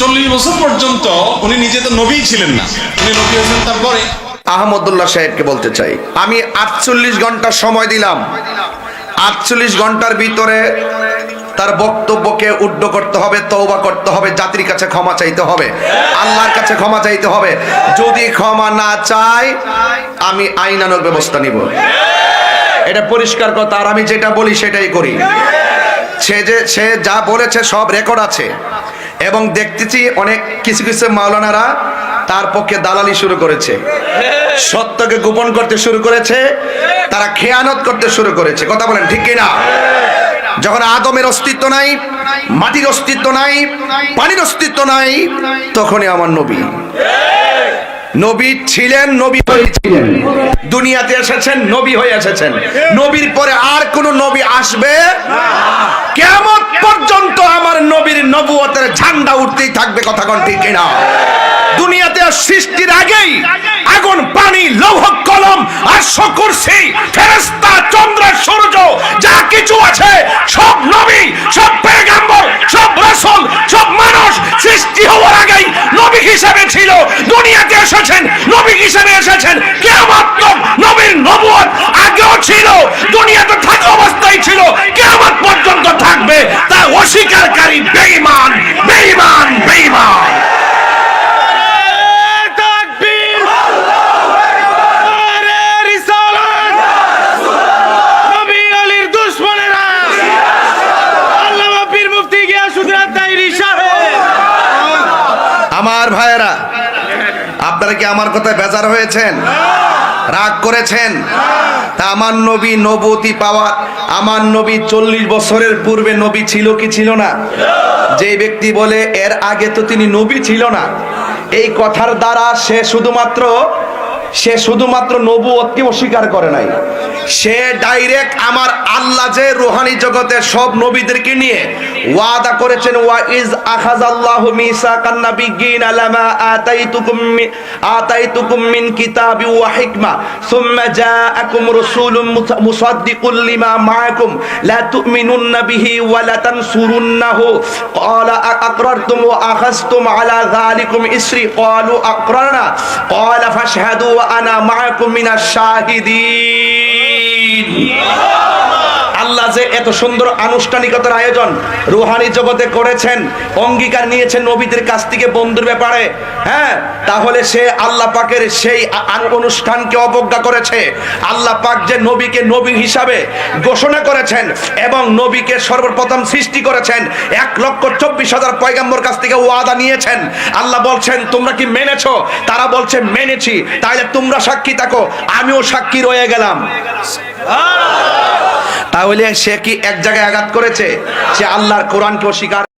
চল্লিশ বছর পর্যন্ত উনি নিজে তো নবী ছিলেন না। উনি নবী হয়েছেন তারপরে। আহমদুল্লাহ সাহেবকে বলতে চাই। আমি আটচল্লিশ ঘণ্টা সময় দিলাম। আটচল্লিশ ঘণ্টার ভিতরে তার বক্তব্যকে উড্ড করতে হবে, তওবা করতে হবে, জাতির কাছে ক্ষমা চাইতে হবে, আল্লাহর কাছে ক্ষমা চাইতে হবে। যদি ক্ষমা না চাই, আমি আইনানুক ব্যবস্থা নিব। এটা পরিষ্কার কথা, আর আমি যেটা বলি সেটাই করি। সে যে সে যা বলেছে সব রেকর্ড আছে। এবং দেখতেছি অনেক কিছু কিছু মাওলানারা তার পক্ষে দালালি শুরু করেছে। সত্যকে গোপন করতে শুরু করেছে, তারা খেয়ানত করতে শুরু করেছে। কথা বলেন, ঠিক কিনা? যখন আদমের অস্তিত্ব নাই, মাটির অস্তিত্ব নাই, পানির অস্তিত্ব নাই, তখনই আমার নবী। নবী ছিলেন, নবী হয়েছিলেন দুনিয়াতে এসেছেন, নবী হয়ে এসেছেন। নবীর পরে আর কোন নবী আসবে কেমন পর্যন্ত নবীর নবুয়তের ঝান্ডা উঠতেই থাকবে কথা কোন ঠিক কিনা? দুনিয়াতে সৃষ্টির আগেই আগুন, পানি, লৌহ, কলম আর শকুরসি ফেরেশতা, চন্দ্র, সূর্য, যা কিছু আছে, সব নবী, সব পেগাম্বর, সব রাসূল, সব মানুষ সৃষ্টি হওয়ার আগেই নবী হিসেবে ছিল। দুনিয়াতে এসেছেন, নবী হিসেবে এসেছেন কিয়ামত তক নবীর নবুয়ত আগেও ছিল দুনিয়াতে থাকা অবস্থায় ছিল কিয়ামত পর্যন্ত থাকবে তা অস্বীকারী বেঈমান বেঈমান বেঈমান। আমার ভাইয়েরা আপনারা কি আমার কথায় বেজার হয়েছেন? রাগ করেছেন? আমার নবী নবতী পাওয়া, আমার নবী চল্লিশ বছরের পূর্বে নবী ছিল কি ছিল না? যে ব্যক্তি বলে, এর আগে তো তিনি নবী ছিল না। এই কথার দ্বারা সে শুধুমাত্র সে শুধুমাত্র নবুয়তকে অস্বীকার করে নাই। সে ডাইরেক্ট আমার আল্লাহ যে রুহানি জগতে সব নবীদেরকে নিয়ে ওয়াদা করেছেন ওয়া ইজ আখাযাল্লাহু মিসাকান নাবিয়্যিন লামা আতাইতুকুম আতাইতুকুম মিন কিতাবি ওয়া হিকমা, সুম্মা জাআকুম রাসূলুম মুসা- মুসাদ্দিকুল লিমা মাআকুম, লা তু'মিনুন্না বিহি ওয়া লা তানসুরুন্নাহু। ক্বালা আ'আকরারতুম ওয়া আখাযতুম আলা যালিকুম ইসরি। ক্বালু, আ'করারনা। ক্বালা ফাশহাদু ওয়া আনা মাআকুম মিনাশ শাহিদিন। যে এত সুন্দর আনুষ্ঠানিকতার আয়োজন রুহানি জগতে করেছেন, অঙ্গীকার নিয়েছেন নবীদের কাছ থেকে বন্ধুর ব্যাপারে। হ্যাঁ তাহলে সে আল্লাহ পাকের সেই অনুষ্ঠানকে অবজ্ঞা করেছে। আল্লাহ পাক যে নবীকে নবী হিসাবে ঘোষণা করেছেন এবং নবীকে সর্বপ্রথম সৃষ্টি করেছেন, এক লক্ষ চব্বিশ হাজার পয়গাম্বর কাছ থেকে ওয়াদা নিয়েছেন। আল্লাহ বলছেন, তোমরা কি মেনেছো? তারা বলছে, মেনেছি। তাহলে তোমরা সাক্ষী থাকো, আমিও সাক্ষী রয়ে গেলাম। তাহলে সে কি এক জায়গায় আঘাত করেছে? সে আল্লাহর কোরআনকে অস্বীকার